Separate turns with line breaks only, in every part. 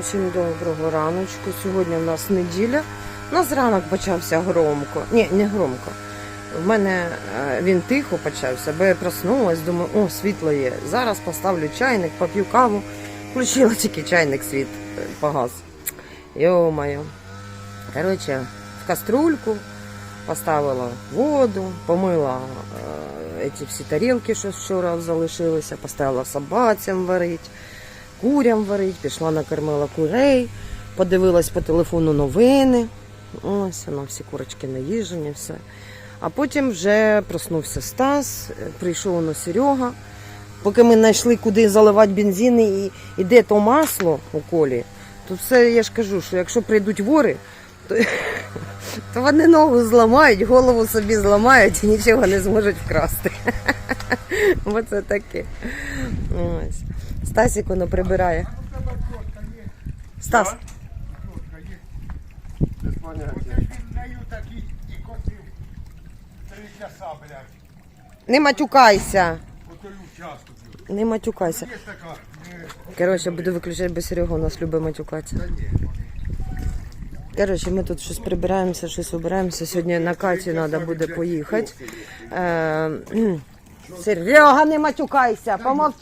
Усім доброго раночку. Сьогодні в нас неділя. У нас ранок почався громко. Ні, не громко. В мене е, він тихо почався, бо я проснулась, думаю, о, світло є. Зараз поставлю чайник, поп'ю каву. Включила тільки чайник світ е, погас. Йо-моє. Коротше, в каструльку поставила воду, помила е, ці всі тарілки, що вчора залишилися, поставила собацям варить, курям варить, пішла накормила курей, подивилась по телефону новини. Ось воно, всі курочки наїжені, все. А потім вже проснувся Стас, е, прийшов на Серега. Поки ми знайшли, куди заливати бензин і, і де то масло у колі, то все я ж кажу, що якщо прийдуть вори, то, то вони ногу зламають, голову собі зламають і нічого не зможуть вкрасти. Бо це таке. Ось. Стасік воно прибирає. Стас,
Без поняття.
Не матюкайся. Не матюкайся.
Е,
Коротше, буду виключати, бо Серега у нас любить матюкатися. Коротше, ми тут щось прибираємося, щось вибираємося. Сьогодні на Каті треба буде поїхати. Серега, не матюкайся. Помовч,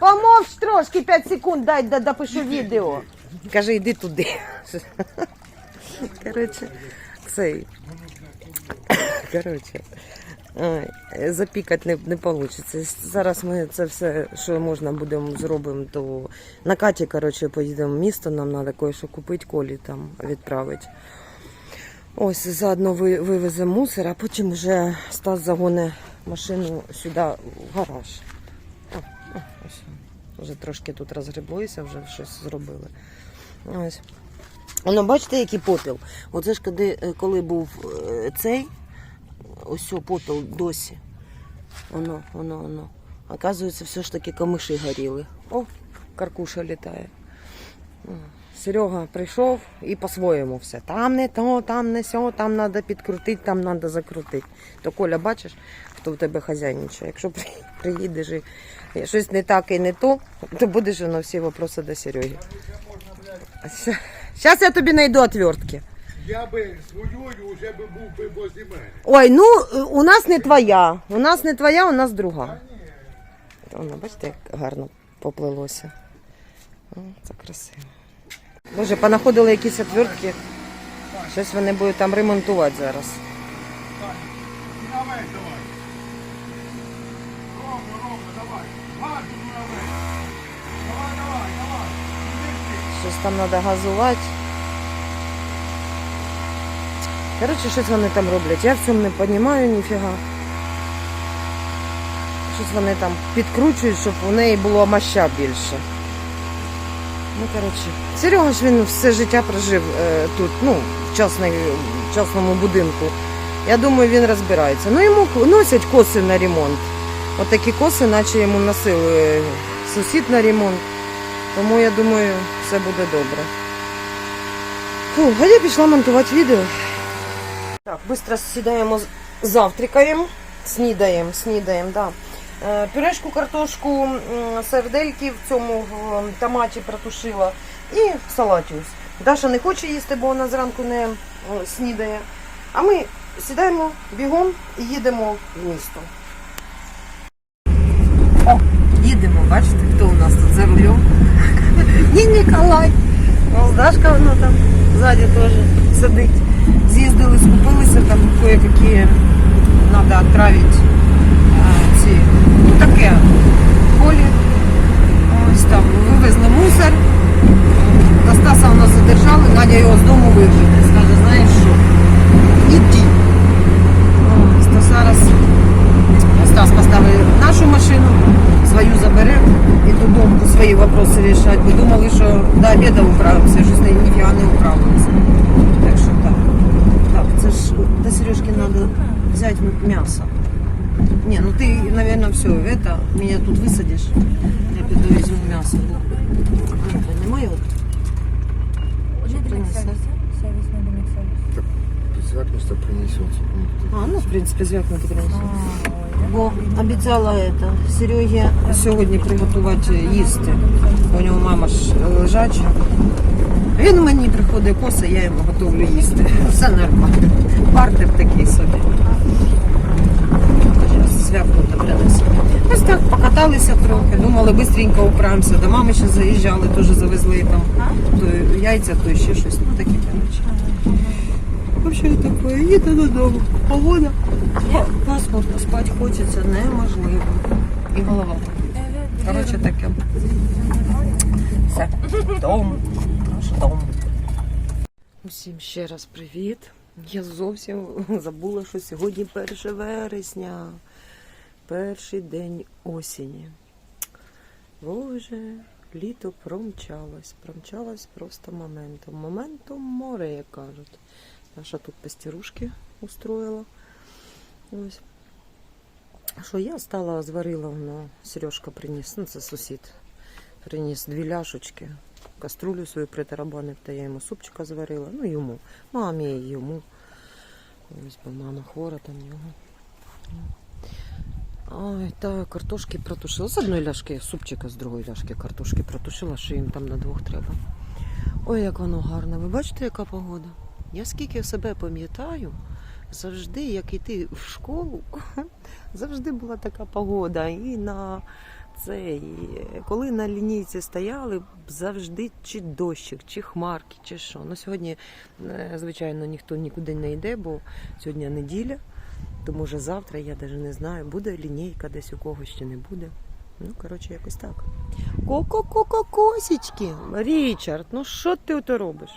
помовч трошки 5 секунд, дай да- допишу відео. Каже, йди туди. Коротше, цей. Коротше. Запікати не, не вийде. Зараз ми це все, що можна будемо зробимо, то на Каті, коротше, поїдемо в місто, нам треба кое-що купити, колі там відправити. Ось заодно ви, вивеземо мусор, а потім вже Стас загоне машину сюди в гараж. О, о, ось. Вже трошки тут розгреблося, вже щось зробили. Ось. Воно, бачите, який попіл? Оце ж коли, коли був е, цей, ось попіл досі. Воно, воно, воно. Оказується, все ж таки камиші горіли. О, каркуша літає. Серега прийшов і по-своєму все. Там не то, там не сьо, там треба підкрутити, там треба закрутити. То Коля, бачиш, хто в тебе хазяйничає. Якщо приїдеш і щось не так і не то, то будеш на всі питання до Сереги. Зараз я тобі знайду отвертки.
Я би своєю вже би був би возле мене.
Ой, ну у нас не твоя. У нас не твоя, у нас друга. Воно, бачите, як гарно поплилося. О, це красиво. Боже, понаходили якісь отвертки. Щось вони будуть там ремонтувати зараз.
Давай, давай. Давай. Давай, давай, давай.
Щось там треба газувати. Коротше, щось вони там роблять. Я в цьому не розумію ніфіга. Щось вони там підкручують, щоб у неї було маща більше. Ну, коротше. Серега ж він все життя прожив е, тут, ну, в, частний, в частному будинку. Я думаю, він розбирається. Ну, йому носять коси на ремонт. От такі коси, наче йому носили сусід на ремонт. Тому я думаю, все буде добре. Фу, а я пішла монтувати відео. Так, швидко сідаємо, завтракаємо, снідаємо, снідаємо, да. Е, Пюрешку, картошку, м, сардельки в цьому томаті протушила і салатіус. Даша не хоче їсти, бо вона зранку не снідає. А ми сідаємо бігом і їдемо в місто. О, їдемо, бачите, хто у нас тут за рулем? І Ніколай. Дашка вона там ззаді теж сидить. З'їздили, скупилися, там кое-які треба відправити таке, полі. Ось там вивезли мусор. Та Стаса у нас задержали, Надя його з дому виведе. Скаже, знаєш що? Іди. То зараз Стас поставив нашу машину, свою забере і додому свої вопроси рішати. Бо думали, що до обіду управимося, щось ні- ніфіга не управилися. Так що так. Так, це ж до Сережки треба взяти м'ясо. Ні, ну ти, мабуть, все, это, мене тут висадиш, я піду візьму м'ясо. А, Немає от? Що принесе?
Звякнешься принесется.
А, ну, в принципі, звякнути принесу. Бо обіцяла это, Серегі сьогодні приготувати їсти. У нього мама ж лежача. Він мені приходить коса, я йому готовлю їсти. Все нормально. Партер такий собі. Та принесу. Ось так покаталися трохи. Думали, швидко управимося. До мами ще заїжджали, теж завезли там то яйця, то ще щось. Ну такі коротше. Взагалі таке, їду додому. Погода. Па- Пасмурно, спати хочеться неможливо. І голова. Коротше таке. Все. Дом. Наш дом. Усім ще раз привіт. Я зовсім забула, що сьогодні 1 вересня. Перший день осені. Боже, літо промчалось. Промчалось просто моментом. Моментом море, як кажуть. Наша тут пастірушки устроїла. Ось. Що я стала, зварила, воно, Сережка приніс, ну це сусід, приніс дві ляшечки, каструлю свою притарабанив, та я йому супчика зварила, ну йому, мамі йому. Ось, бо мама хвора там його. Ой, та картошки протушила. З одної ляшки супчика, з другої ляшки картошки протушила, що їм там на двох треба. Ой, як воно гарне. Ви бачите, яка погода? Я скільки себе пам'ятаю, завжди, як іти в школу, завжди була така погода. І на цей, коли на лінійці стояли, завжди чи дощик, чи хмарки, чи що. Ну, сьогодні, е, звичайно, ніхто нікуди не йде, бо сьогодні неділя. Тому вже завтра я навіть не знаю, буде лінійка десь у когось чи не буде. Ну, коротше, якось так. Ко-ко-ко-ко-косічки. Річард, ну що ти ото робиш?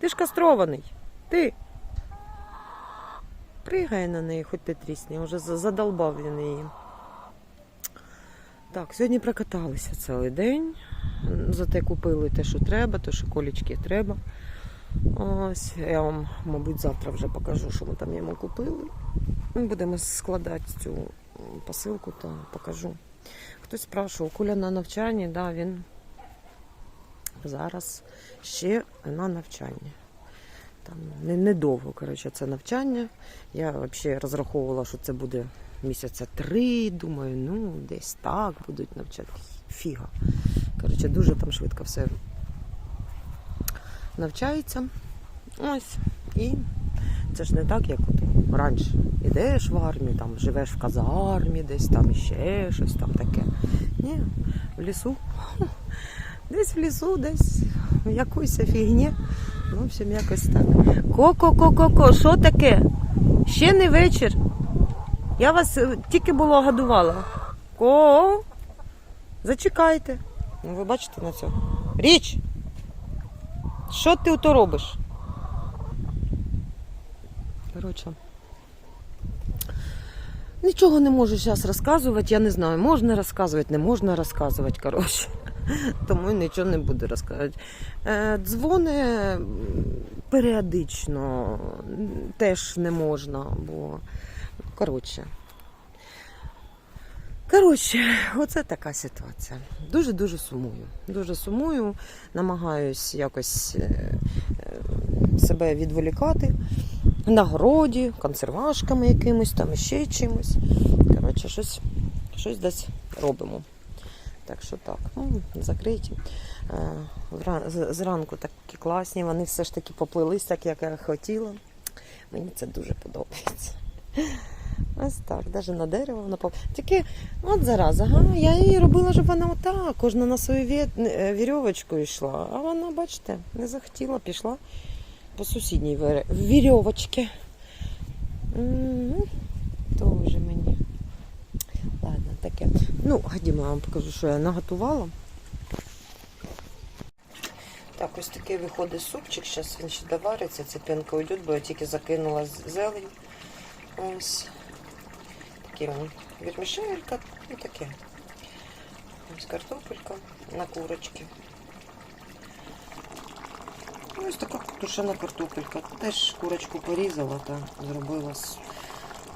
Ти ж кастрований. Ти. Пригай на неї, хоч ти трісні, вже задолбав він її. Так, сьогодні прокаталися цілий день. Зате купили те, що треба, те, що колічки треба. Ось, я вам, мабуть, завтра вже покажу, що ми там йому купили. Ми будемо складати цю посилку та покажу. Хтось спрашував, Куля на навчанні, да, він зараз ще на навчанні. Там недовго, коротше, це навчання. Я взагалі розраховувала, що це буде місяця три. Думаю, ну, десь так будуть навчати. Фіга. Коротше, дуже там швидко все навчається. Ось. І це ж не так, як от раніше. Ідеш в армію, там живеш в казармі, десь там ще щось там таке. Ні, в лісу. Десь в лісу, десь в якоїсь фігні. Ну, в общем, якось так. Ко-ко-ко-ко-ко, що таке? Ще не вечір. Я вас е, тільки було годувала. Ко? Зачекайте. Ну, ви бачите на це? Річ! Що ти ото робиш? Коротше. Нічого не можу зараз розказувати, я не знаю, можна розказувати, не можна розказувати, коротше. Тому нічого не буду розказувати. Е, Дзвони періодично теж не можна, бо коротше. Коротше, оце така ситуація. Дуже-дуже сумую. Дуже сумую, намагаюсь якось е, е, себе відволікати на городі, консервашками якимось, там ще чимось. Коротше, щось, щось десь робимо. Так що так, ну, закриті. Е, Зранку такі класні, вони все ж таки поплились так, як я хотіла. Мені це дуже подобається. Ось так, навіть на дерево вона поп... Тільки, от зараз, ага, я її робила, щоб вона отак, кожна на свою вє... е, вірьовочку йшла. А вона, бачите, не захотіла, пішла по сусідній вірьовочці. М, Тоже мені. Ладно, таке. Ну, ходімо, я вам покажу, що я наготувала. Так, ось такий виходить супчик. Зараз він ще довариться, ця пінка бо я тільки закинула зелень. Ось. Такі вони. Вірмішелька і таке. Ось картопелька на курочки. Ось така тушена картопелька. Теж курочку порізала та зробила з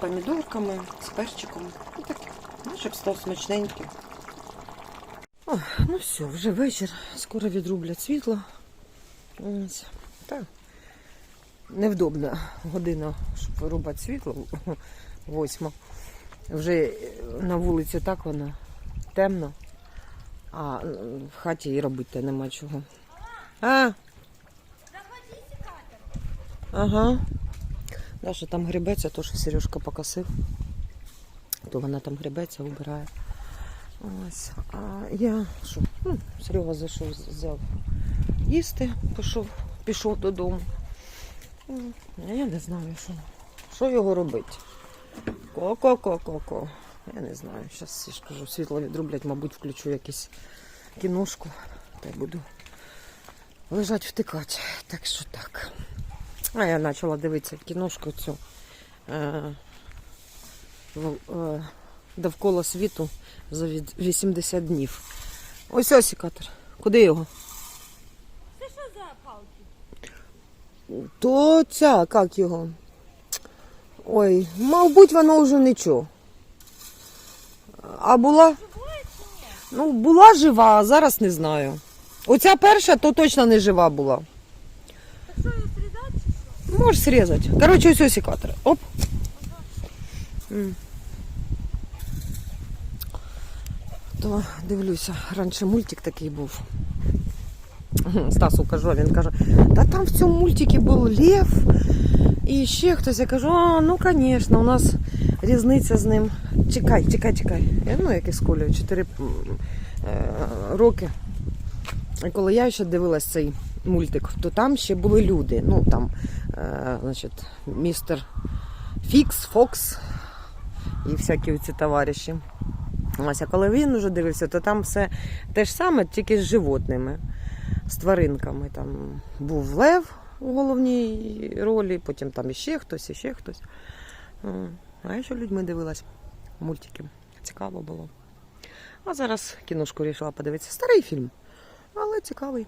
помідорками, з перчиком. Ну, таке. Щоб став смачненький. О, ну все, вже вечір. Скоро відрублять світло. Так. Невдобна година, щоб вирубати світло. Восьма. Вже на вулиці так воно темно, а в хаті і робити нема чого. А, ага. Даша там грибеться, то що Сережка покосив. То вона там грибеться, убирає. Ось. А я що? Ну, Серега зайшов, взяв їсти, пішов, пішов додому. Я не знаю, що, що його робити. Ко-ко-ко-ко-ко. Я не знаю. Зараз я ж кажу, світло відроблять, мабуть, включу якусь кіношку та й буду лежать втикати. Так що так. А я почала дивитися кіношку цю е, в- е, довкола світу за 80 днів. Ось ось секатор. Куди його?
Це що за палки?
То ця, як його? Ой, мабуть, воно вже нічого. А була? Ну, була жива, а зараз не знаю. Оця перша, то точно не жива була.
Так що її чи що?
Можеш срізати. Коротше, ось ось секатор. Оп. То дивлюся, раніше мультик такий був. Стасу кажу, він каже, та там в цьому мультикі був лев і ще хтось. Я кажу, а, ну звісно, у нас різниця з ним. Чекай, чекай, чекай. Я, ну, як і з Колею, 4 е, роки. Коли я ще дивилась цей мультик, то там ще були люди. Ну там, е, значить, містер Фікс, Фокс і всякі ці товариші. Ось, а коли він вже дивився, то там все те ж саме, тільки з животними, з тваринками. Там був лев у головній ролі, потім там іще хтось, іще хтось. А я ще людьми дивилась мультики. Цікаво було. А зараз кіношку вирішила подивитися. Старий фільм, але цікавий.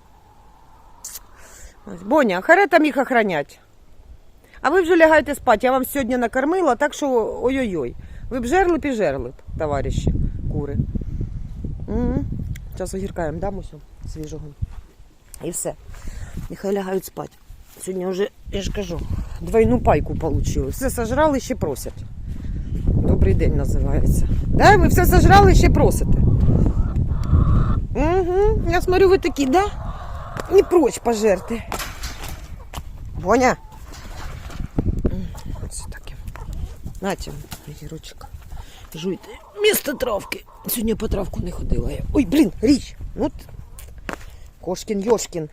Ось, Боня, харета міг охранять. А ви вже лягаєте спати. Я вам сьогодні накормила, так що ой-ой-ой. Ви б жерли піжерли, б, товариші кури. Угу. Зараз огірка їм дам свіжого. І все. Нехай лягають спати. Сьогодні вже, я ж кажу, двойну пайку отримали. Все сожрали, ще просять. Добрий день називається. Да, ви все сожрали, ще просите. Угу. Я смотрю, ви такі, да? Не прочь пожерти. Боня. Ось таке. Нате, огірочок. Жуйте. Місто травки. Сьогодні по травку не ходила я. Ой, блін, річ. Ну, Кошкін, Йошкін.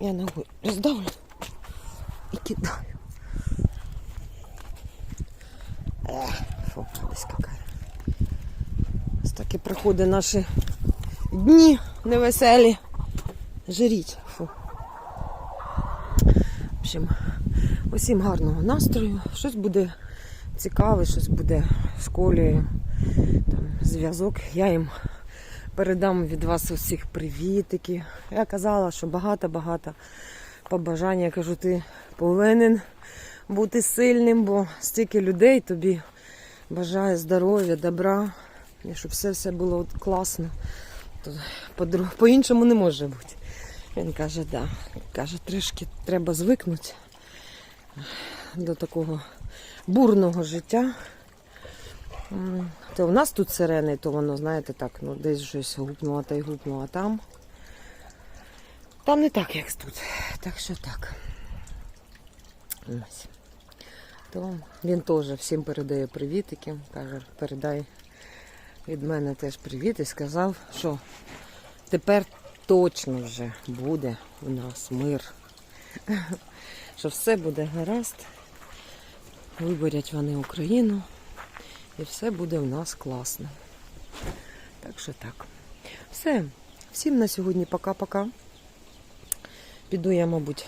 Я ногою роздавлю і кидаю. Ех, фу, какая. Ось так і проходять наші дні невеселі. Жиріть. Фу. В общем, усім гарного настрою. Щось буде цікаве, щось буде з колею. Там, зв'язок. Я їм передам від вас усіх привітики. Я казала, що багато-багато побажань. Я кажу, ти повинен бути сильним, бо стільки людей тобі бажаю здоров'я, добра, і щоб все все було класно. По-іншому не може бути. Він каже, да. Каже, трішки треба звикнути до такого бурного життя. То в нас тут сирени, то воно, знаєте, так, ну десь щось гупнуло та й гупнуло, а там. Там не так, як тут. Так що так. То він теж всім передає привітики. Каже, передай від мене теж привіт і сказав, що тепер точно вже буде у нас мир. Що все буде гаразд. Виборять вони Україну. І все буде в нас класно. Так що так. Все. Всім на сьогодні пока-пока. Піду я, мабуть,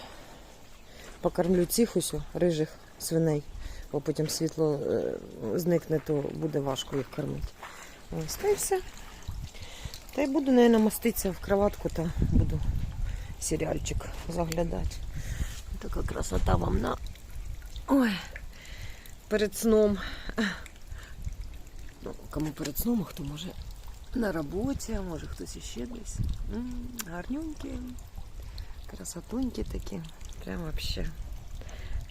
покормлю цих усю рижих свиней, бо потім світло е, зникне, то буде важко їх кормити. Ось, та й все. Та й буду, наверное, моститися в кроватку та буду серіальчик заглядати. Така красота вам на. Ой. Перед сном. Кому перед сном, а хто може на роботі, а може хтось іще десь. М, Гарнюнькі, красотунькі такі. Прям вообще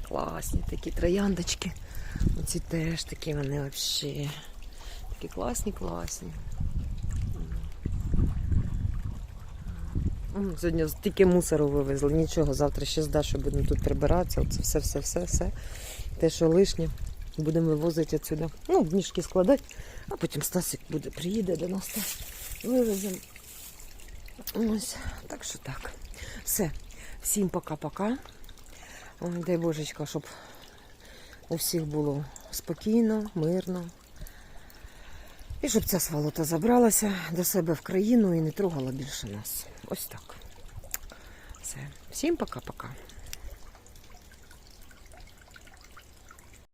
класні такі трояндочки. Оці теж такі вони взагалі. Такі класні, класні. Сьогодні тільки мусору вивезли, нічого, завтра ще з Дашою будемо тут прибиратися. Оце все, все, все, все. Те, що лишнє, будемо вивозити отсюди. Ну, в мішки складати, а потім Стасик буде, приїде до нас та вивеземо. Ось, так що так. Все. Всім пока-пока. Дай Божечка, щоб у всіх було спокійно, мирно. І щоб ця сволота забралася до себе в країну і не трогала більше нас. Ось так. Все. Всім пока-пока.